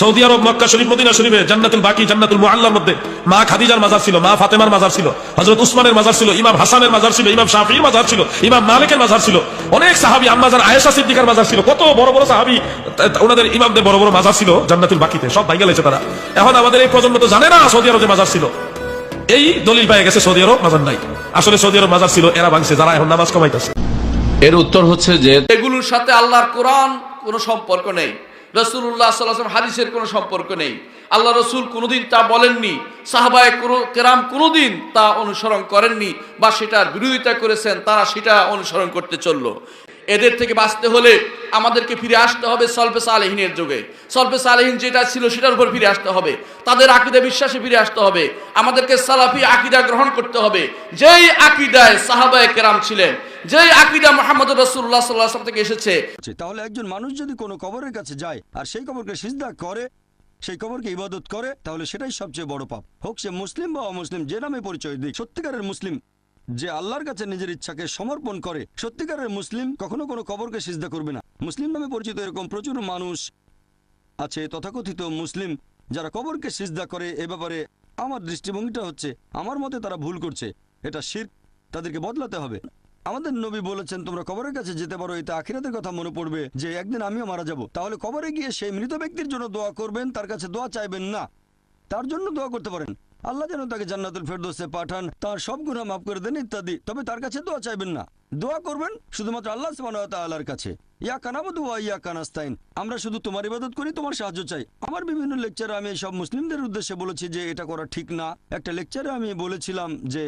Saudi Arab Mecca শরীফ Medina শরীফে জান্নাতুল বাকি জান্নাতুল মুআল্লার মধ্যে। মা খাদিজার মাজার ছিল মা ফাতেমার মাজার ছিল হযরত উসমানের মাজার ছিল ইমাম হাসানের মাজার ছিল ইমাম শাফির মাজার ছিল ইমাম মালিকের মাজার ছিল। অনেক সাহাবী আম্মাজান আয়েশা সিদ্দিকার মাজার ছিল। কত বড় বড় সাহাবী ওনাদের ইমামদের বড় বড় মাজার ছিল জান্নাতুল বাকিতে সব ভাই গেলেছে তারা। এখন আমাদের এই প্রজন্ম তো জানে না সৌদি আরবে মাজার ছিল। এই দলিল পাই গেছে সৌদি আরব মাজার নাই। আসলে সৌদি আরব মাজার ছিল এরা ভাঙছে যারা এখন নামাজ কমাইতেছে। এর উত্তর হচ্ছে যে এগুলোর সাথে আল্লাহর কোরআন কোনো সম্পর্ক নেই। রসুল্লাহ সাল্লাম হাদিসের কোনো সম্পর্ক নেই। আল্লাহ রসুল কোনোদিন তা বলেননি, সাহাবায় কেরাম কোনোদিন তা অনুসরণ করেননি বা সেটার বিরোধিতা করেছেন, তারা সেটা অনুসরণ করতে চলল। এদের থেকে বাঁচতে হলে আমাদেরকে ফিরে আসতে হবে সলফে সালেহিনের যুগে। সলফে সালেহিন যেটা ছিল সেটার উপর ফিরে আসতে হবে। তাদের আকিদা বিশ্বাসে ফিরে আসতে হবে। আমাদেরকে সালাফি আকিদা গ্রহণ করতে হবে। যেই আকিদায় সাহাবায় কেরাম ছিলেন যেই আকিদা মোহাম্মদ রসুল্লাহ সাল্লাহ থেকে এসেছে। তাহলে একজন মানুষ যদি কোনো কবরের কাছে যায় আর সেই কবরকে সিজদা করে, সেই কবরকে ইবাদত করে, তাহলে সেটাই সবচেয়ে বড় পাপ। হোক সে মুসলিম বা অমুসলিম, যে নামে পরিচয় দিক, সত্যিকারের মুসলিম যে আল্লাহর কাছে নিজের ইচ্ছাকে সমর্পণ করে, সত্যিকারের মুসলিম কখনো কোনো কবরকে সিজদা করবে না। মুসলিম নামে পরিচিত এরকম প্রচুর মানুষ আছে, তথাকথিত মুসলিম, যারা কবরকে সিজদা করে। এ ব্যাপারে আমার দৃষ্টিভঙ্গিটা হচ্ছে, আমার মতে তারা ভুল করছে। এটা শির, তাদেরকে বদলাতে হবে। আমাদের নবী বলেছেন, তোমরা কবরের কাছে যেতে পারো, এতে আখিরাতের কথা মনে পড়বে যে একদিন আমিও মারা যাব। তাহলে কবরে গিয়ে সেই মৃত ব্যক্তির জন্য দোয়া করবেন, তার কাছে দোয়া চাইবেন না। তার জন্য দোয়া করতে পারেন। আল্লাহ যেন তাকে জান্নাতুল ফেরদৌসে পাঠান, তার সব গুনাহ মাফ করে দেন, ইত্যাদি। তবে তার কাছে দোয়া চাইবেন না। দোয়া করবেন শুধুমাত্র আল্লাহ তাআলার কাছে। ইয়া কানাবুদু ইয়া কানাস্তাইন আমরা শুধু তোমার ইবাদত করি, তোমার সাহায্য চাই। আমার বিভিন্ন লেকচারে আমি সব মুসলিমদের উদ্দেশ্যে বলেছি যে এটা করা ঠিক না। একটা লেকচারে আমি বলেছিলাম যে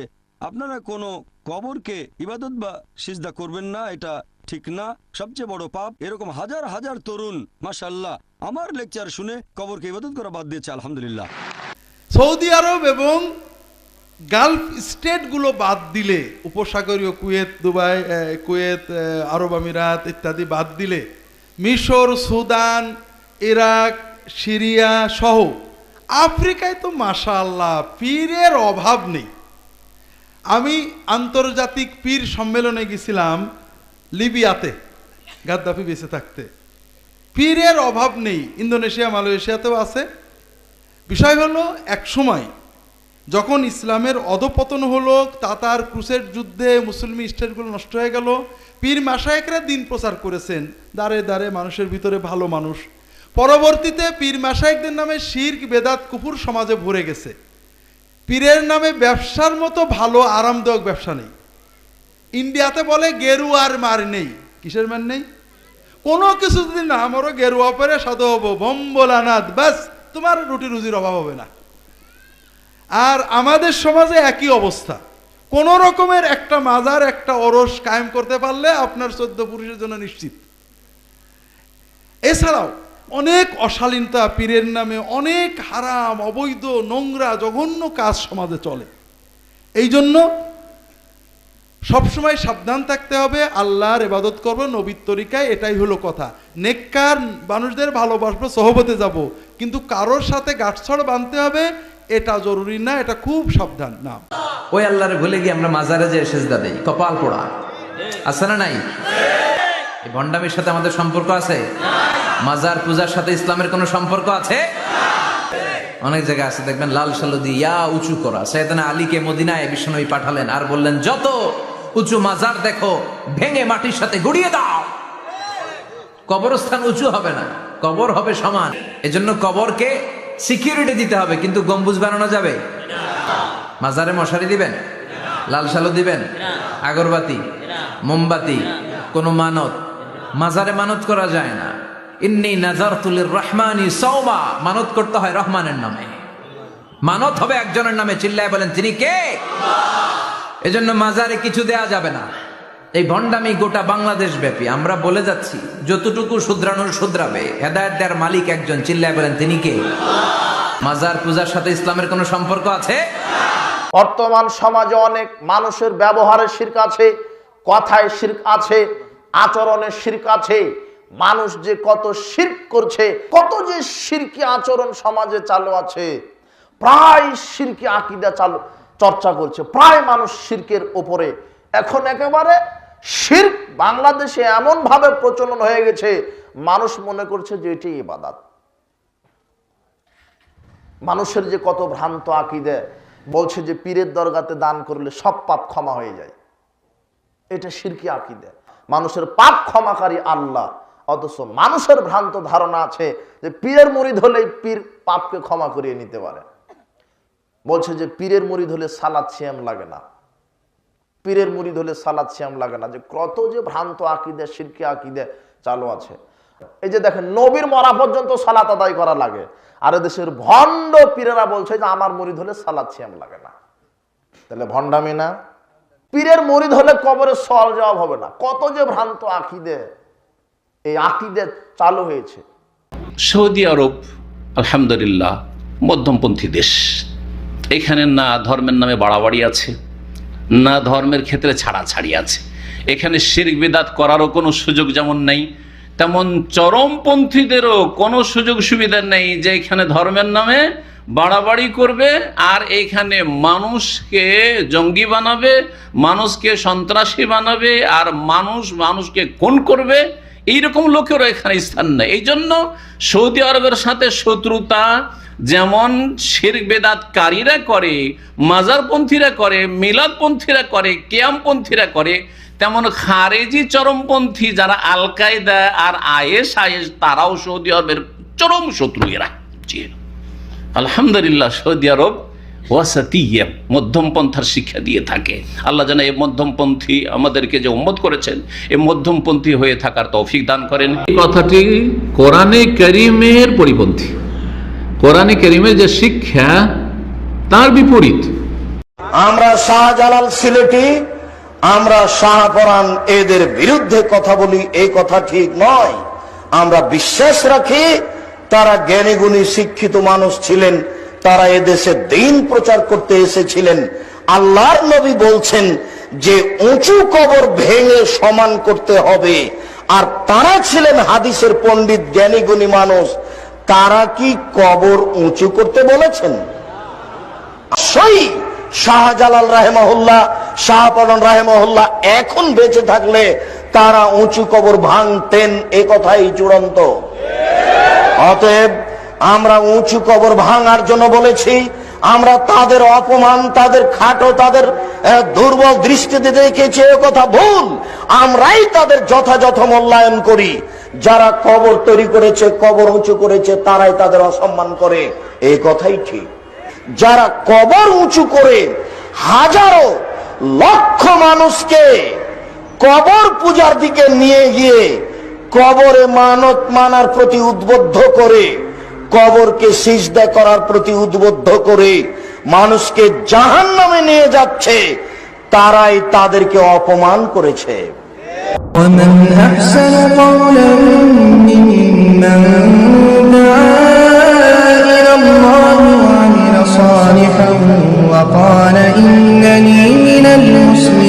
আপনারা কোনো কবরকে ইবাদত বা সিজদা করবেন না, এটা ঠিক না। সবচেয়ে বড় পাপ, এরকম হাজার হাজার তরুণ মাশাল্লাহ আমার লেকচার শুনে কবরকে ইবাদত করা বাদ দিয়েছে, আলহামদুলিল্লাহ। সৌদি আরব এবং গালফ স্টেটগুলো বাদ দিলে, উপসাগরীয় কুয়েত, দুবাই কুয়েত আরব আমিরাত ইত্যাদি বাদ দিলে, মিশর, সুদান, ইরাক, সিরিয়া সহ আফ্রিকায় তো মাশাআল্লাহ, পীরের অভাব নেই। আমি আন্তর্জাতিক পীর সম্মেলনে গেছিলাম লিবিয়াতে, গাদ্দাফি বেঁচে থাকতে। পীরের অভাব নেই, ইন্দোনেশিয়া, মালয়েশিয়াতেও আছে। বিষয় হলো, এক সময় যখন ইসলামের অধপতন হলো, তাতার ক্রুসের যুদ্ধে মুসলিম স্টেটগুলো নষ্ট হয়ে গেল, পীর মাসায়েকরা দিন প্রচার করেছেন দাঁড়ে দাঁড়ে মানুষের ভিতরে ভালো মানুষ। পরবর্তীতে পীর মাসায়েকদের নামে শির্ক, বেদাত, কুফুর সমাজে ভরে গেছে। পীরের নামে ব্যবসার মতো ভালো, আরামদায়ক ব্যবসা নেই। ইন্ডিয়াতে বলে গেরুয়ার মার নেই। কিসের মার নেই? কোনো কিছু যদি না আমারও গেরুয়া পরে সাধু হব। বম্বলানাথ ব্যাস, তোমার রুটি রুজির অভাব হবে না। আর আমাদের সমাজে একই অবস্থা। কোন রকমের একটা মাজার, একটা অরস কায়েম করতে পারলে আপনার চোদ্দ পুরুষের জন্য নিশ্চিত। এছাড়াও অনেক অশালীনতা পীরের নামে অনেক হারাম, অবৈধ, নোংরা, জঘন্য কাজ সমাজে চলে। এই জন্য সবসময় সাবধান থাকতে হবে, আল্লাহর ইবাদত করব, নবীর তরিকায়, এটাই হলো কথা। নেককার মানুষদের ভালোবাসবো, সহবতে যাব, কিন্তু কারোর সাথে গাঁটছড় বাঁধতে হবে, এটা জরুরি না, এটা খুব সাবধান, না। ওই আল্লাহরে ভুলে গিয়ে আমরা মাজারে যে সেজদা দেই। কপাল পোড়া। আছে না নাই? ভণ্ডামির সাথে আমাদের সম্পর্ক আছে? মাজার পূজার সাথে ইসলামের কোনো সম্পর্ক আছে? অনেক জায়গায় আছে, দেখবেন লাল সালুদি ইয়া উঁচু করা। সৈয়দনা আলীকে মদিনায় বিষ্ণুই পাঠালেন আর বললেন, যত উঁচু মাজার দেখো, ভেঙে মাটির সাথে গুড়িয়ে দাও। কবরস্থান উঁচু হবে না, কবর হবে সমান। এজন্য কবরকে সিকিউরিটি দিতে হবে, কিন্তু গম্বুজ বানানো যাবে? মাজারে মশারি দিবেন? লাল সালু দিবেন? আগরবাতি? মোমবাতি? কোনো মানত? মাজারে মানত করা যায় না। ইন্নি নাজার তুলির রহমানি সৌমা মানত করতে হয় রহমানের নামে। মানত হবে একজনের নামে, চিল্লায় বলেন, তিনি কে? এজন্য মাজারে কিছু দেয়া যাবে না। এই ভণ্ডামি গোটা বাংলাদেশ ব্যাপী। আমরা বলে যাচ্ছি, যতটুকু শুধরানোর শুধরাবে। হেদায়ত দেয়ার মালিক একজন, চিল্লায় বলেন, তিনি কে? মাজার পূজার সাথে ইসলামের কোনো সম্পর্ক আছে? বর্তমান সমাজে অনেক মানুষের ব্যবহারের শির্ক আছে, কথায় শির্ক আছে আচরণের শির্ক আছে। মানুষ যে কত শির্ক করছে, কত যে শিরকি আচরণ সমাজে চালু আছে, প্রায় শিরকি আকিদা চালু, চর্চা করছে। প্রায় মানুষ শির্কের ওপরে। এখন একেবারে শির্ক বাংলাদেশে এমন ভাবে প্রচলন হয়ে গেছে, মানুষ মনে করছে যে এটি ইবাদাত। মানুষের যে কত ভ্রান্ত আকিদে, বলছে যে পীরের দরগাতে দান করলে সব পাপ ক্ষমা হয়ে যায়। এটা শিরকি আকিদে। মানুষের পাপ ক্ষমাকারী আল্লাহ। অথচ মানুষের ভ্রান্ত ধারণা আছে যে পীরের মুরিদ হলেই পীর পাপকে ক্ষমা করিয়ে নিতে পারে। বলছে যে পীরের মুরিদ হলে সালাদ সিয়াম লাগে না। পীরের মুরিদ হলে সালাদ সিয়াম লাগে না। যে কত যে ভ্রান্ত আকিদে শিরকি আকিদে চালু আছে। এই যে দেখেন, নবীর মরা পর্যন্ত সালাত আদায় করা লাগে। আর দেশের ভণ্ড পীরেরা বলছে যে আমার মুরিদ হলে সালাদ সিয়াম লাগে না। তাহলে ভণ্ডামি না? পীরের মরিদ হলে কবরে সওয়াল জবাব হবে না। কত যে ভ্রান্ত আকিদে। এই আকিদে চালু হয়েছে। সৌদি আরব, আলহামদুলিল্লাহ, মধ্যমপন্থী দেশ। এখানে না ধর্মের নামে বাড়াবাড়ি আছে, না ধর্মের ক্ষেত্রে ছাড়াছাড়ি আছে। এখানে শিরক বিদাত করারও কোনো সুযোগ যেমন নেই, তেমন চরমপন্থীদেরও কোনো সুযোগ সুবিধা নেই যে এখানে ধর্মের নামে বাড়াবাড়ি করবে আর এইখানে মানুষকে জঙ্গি বানাবে, মানুষকে সন্ত্রাসী বানাবে আর মানুষ মানুষকে খুন করবে। এইরকম লোকেরও এখানে স্থান নেই। এই জন্য সৌদি আরবের সাথে শত্রুতা যেমন শির বেদাতকারীরা করে, মাজারপন্থীরা করে, মিলাদপন্থীরা করে, কেয়ামপন্থীরা করে, তেমন খারেজি চরমপন্থী যারা আল কায়দা আর আয়েস আয়েস তারাও সৌদি আরবের চরম শত্রু এরা। আলহামদুলিল্লাহ সৌদি আরব ওয়াসাতিয়া মধ্যম পন্থার শিক্ষা দিয়ে থাকে। আল্লাহ যেন এই মধ্যমপন্থী আমাদেরকে যে উম্মত করেছেন এই মধ্যমপন্থী হয়ে থাকার তৌফিক দান করেন। এই কথাটি কোরআনে করিমের পরিপন্থী। কোরআনে করিমের যে শিক্ষা তার বিপরীত। আমরা শাহজালাল সিলেটি আমরা শাহপরান এদের বিরুদ্ধে কথা বলি এই কথা ঠিক নয়। আমরা বিশ্বাস রাখি তারা জ্ঞানী গুণী শিক্ষিত মানুষ ছিলেন তারা এদেশে দিন প্রচার করতে এসেছিলেন। আল্লাহর নবী বলছেন যে উঁচু কবর ভেঙে সমান করতে হবে। আর তারা ছিলেন হাদিসের পণ্ডিত জ্ঞানী গুণী মানুষ। তারা কি কবর উঁচু করতে বলেছেন? সেই শাহজালাল রাহেমহল্লা শাহপালন রাহেমহল্লা এখন বেঁচে থাকলে তারা উঁচু কবর ভাঙতেন, এ কথাই চূড়ান্ত। অতএব আমরা উঁচু কবর ভাঙার জন্য বলেছি, আমরা তাদের অপমান, তাদের খাটো, তাদের দুর্বল দৃষ্টিতে দেখেছি, এ কথা ভুল। আমরাই তাদের যথাযথ মূল্যায়ন করি। যারা কবর তৈরি করেছে, কবর উঁচু করেছে, তারাই তাদের অসম্মান করে। এই কথাই ঠিক। যারা কবর উঁচু করে, হাজারো লক্ষ মানুষকে কবর পূজার দিকে নিয়ে গিয়ে কবরে মানত মানার প্রতি উদ্বুদ্ধ করে কবরকে সিজদা করার প্রতি উদ্বুদ্ধ করে মানুষকে জাহান নামে নিয়ে যাচ্ছে, তারাই তাদেরকে অপমান করেছে। মুসলিম